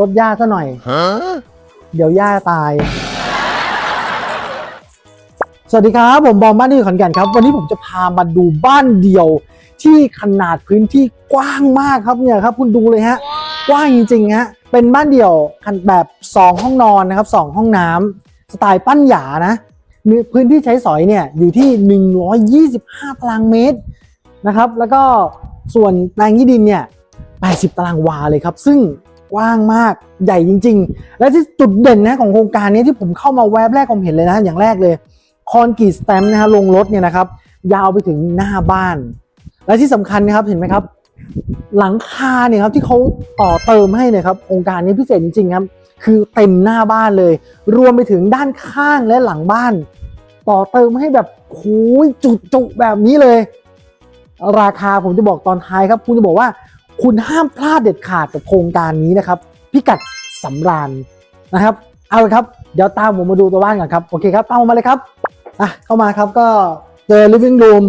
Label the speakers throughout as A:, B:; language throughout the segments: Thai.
A: ลดหญ้าซะหน่อย
B: Huh?
A: เดี๋ยวหญ้าตาย สวัสดีครับ ผมบอมบ้านที่ขอนแก่นครับ วันนี้ผมจะพามาดูบ้านเดี่ยว ที่ขนาดพื้นที่กว้างมากครับเนี่ยครับ คุณดูเลยฮะ กว้างจริงๆฮะ เป็นบ้านเดี่ยวขนาดแบบ 2 ห้องนอนนะครับ 2 ห้องน้ำสไตล์ปั้นหยานะมีพื้นที่ใช้สอยเนี่ยอยู่ที่ 125 ตารางเมตรนะครับ แล้วก็ส่วนแปลงที่ดินเนี่ย 80 ตารางวาเลยครับ ซึ่ง กว้างมากใหญ่จริง ๆ และที่จุดเด่นนะของโครงการนี้ที่ผมเข้ามาแวบแรกผมเห็นเลยนะ อย่างแรกเลยคอนกรีตสแตมป์นะฮะลงรถเนี่ยนะครับ ยาวไปถึงหน้าบ้าน และที่สำคัญนะครับเห็นไหมครับ หลังคาเนี่ยครับที่เขาต่อเติมให้นยครับโครงการนี้พิเศษจริงๆครับคือเต็มหน้าบ้านเลย รวมไปถึงด้านข้างและหลังบ้าน ต่อเติมให้แบบโอ้ยจุๆแบบนี้เลย ราคาผมจะบอกตอนท้ายครับ คุณจะบอกว่า คุณห้ามพลาดเด็ดขาดกับโครงการนี้นะครับ พิกัดสำราญนะครับ เอาเลยครับ เดี๋ยวตามผมมาดูตัวบ้านก่อนครับ โอเคครับตามผมมาเลยครับ อะ เข้ามาครับก็เจอ living room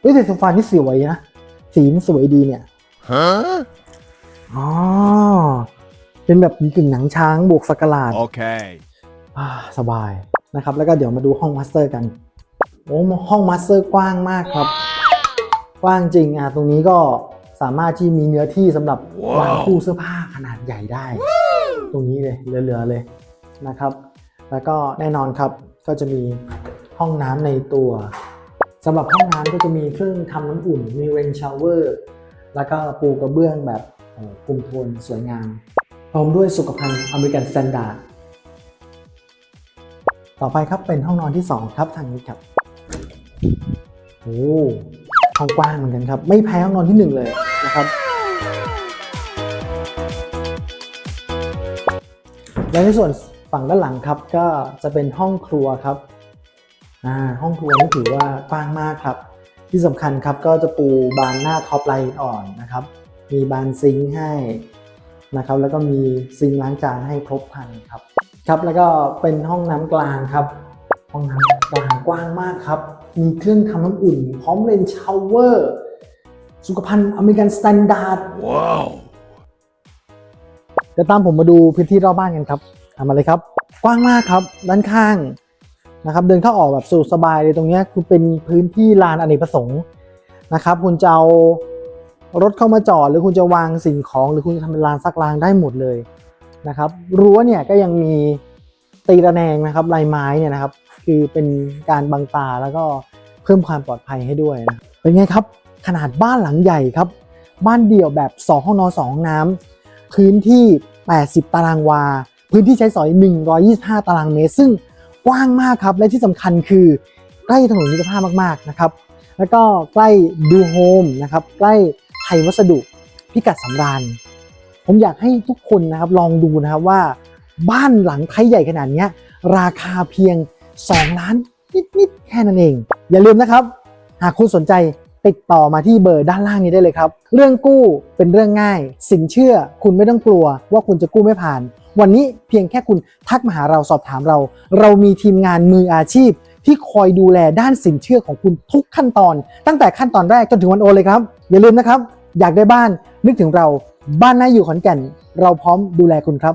A: เฮ้ยแต่โซฟานี่สวยนะ สีมันสวยดีเนี่ย
B: Huh?
A: อ๋อ เป็นแบบกึ่งหนังช้างบวกสกกะลาด
B: Okay.
A: อ่าสบายนะครับ แล้วก็เดี๋ยวมาดูห้องมาสเตอร์กัน โอ้ห้องมาสเตอร์กว้างมากครับ กว้างจริงอะตรงนี้ก็สามารถที่มีเนื้อที่สำหรับ
B: ว้าว
A: วางตู้เสื้อผ้าขนาดใหญ่ได้ ตรงนี้เลยเหลือๆเลยนะครับ แล้วก็แน่นอนครับก็จะมีห้องน้ำในตัวสำหรับห้องน้ำก็จะมีเครื่องทำน้ำอุ่นมีเรนชาวเวอร์แล้วก็ปูกระเบื้องแบบเอ่อกลุ่มโทนสวยงาม พร้อมด้วยสุขภัณฑ์อเมริกันสแตนดาร์ดต่อไปครับเป็นห้องนอนที่ 2 ครับทางนี้ครับโอ้ ห้องกว้างเหมือนกันครับ ไม่แพ้ห้องนอนที่ 1 เลยนะครับ และในส่วนฝั่งด้านหลังครับก็จะเป็นห้องครัวครับอ่าห้องครัวนี่ถือว่ากว้างมากครับ ที่สำคัญครับก็จะปูบานหน้าท็อปไลน์อ่อนนะครับ มีบานซิงค์ให้นะครับ แล้วก็มีซิงค์ล้างจานให้ครบครันครับครับแล้วก็เป็นห้องน้ำกลางครับ ห้องน้ำกลางกว้างมากครับ มีเครื่องทำน้ำอุ่น พร้อมเลนชาวเวอร์ สุขภัณฑ์อเมริกันสแตนดาร์ด
B: Wow.
A: เดี๋ยวตามผมมาดูพื้นที่รอบบ้านกันครับตามมาเลยครับ กว้างมากครับ ด้านข้างนะครับ เดินเข้าออกแบบสะดวกสบายเลยตรงเนี้ยคือเป็นพื้นที่ลานอเนกประสงค์นะครับ คุณจะเอารถเข้ามาจอด หรือคุณจะวางสิ่งของ หรือคุณจะทำเป็นลานซักล้างได้หมดเลยนะครับรั้วเนี่ยก็ยังมีตีระแนงนะครับลายไม้เนี่ยนะครับ คือเป็นการบังตาแล้วก็เพิ่มความปลอดภัยให้ด้วยนะเป็นไงครับ ขนาดบ้านหลังใหญ่ครับ บ้านเดี่ยวแบบ 2 ห้องนอน2ห้องน้ำพื้นที่ 80 ตารางวา พื้นที่ใช้สอย 125 ตารางเมตร ซึ่งกว้างมากครับ และที่สำคัญคือใกล้ถนนมิตรภาพมากๆนะครับแล้วก็ใกล้ดูโฮมนะครับใกล้ไทยวัสดุพิกัดสำราญ ผมอยากให้ทุกคนนะครับลองดูนะครับว่าบ้านหลังไทยใหญ่ขนาดนี้ราคาเพียง 2 ล้านนิดๆแค่นั้นเอง อย่าลืมนะครับ หากคุณสนใจติดต่อมาที่เบอร์ด้านล่างนี้ได้เลยครับ เรื่องกู้เป็นเรื่องง่าย สินเชื่อคุณไม่ต้องกลัวว่าคุณจะกู้ไม่ผ่าน วันนี้เพียงแค่คุณทักมาหาเราสอบถามเรา เรามีทีมงานมืออาชีพ ที่คอยดูแลด้านสินเชื่อของคุณทุกขั้นตอน ตั้งแต่ขั้นตอนแรกจนถึงวันโอนเลยครับ อย่าลืมนะครับ อยากได้บ้านนึกถึงเราบ้านน่าอยู่ขอนแก่น เราพร้อมดูแลคุณครับ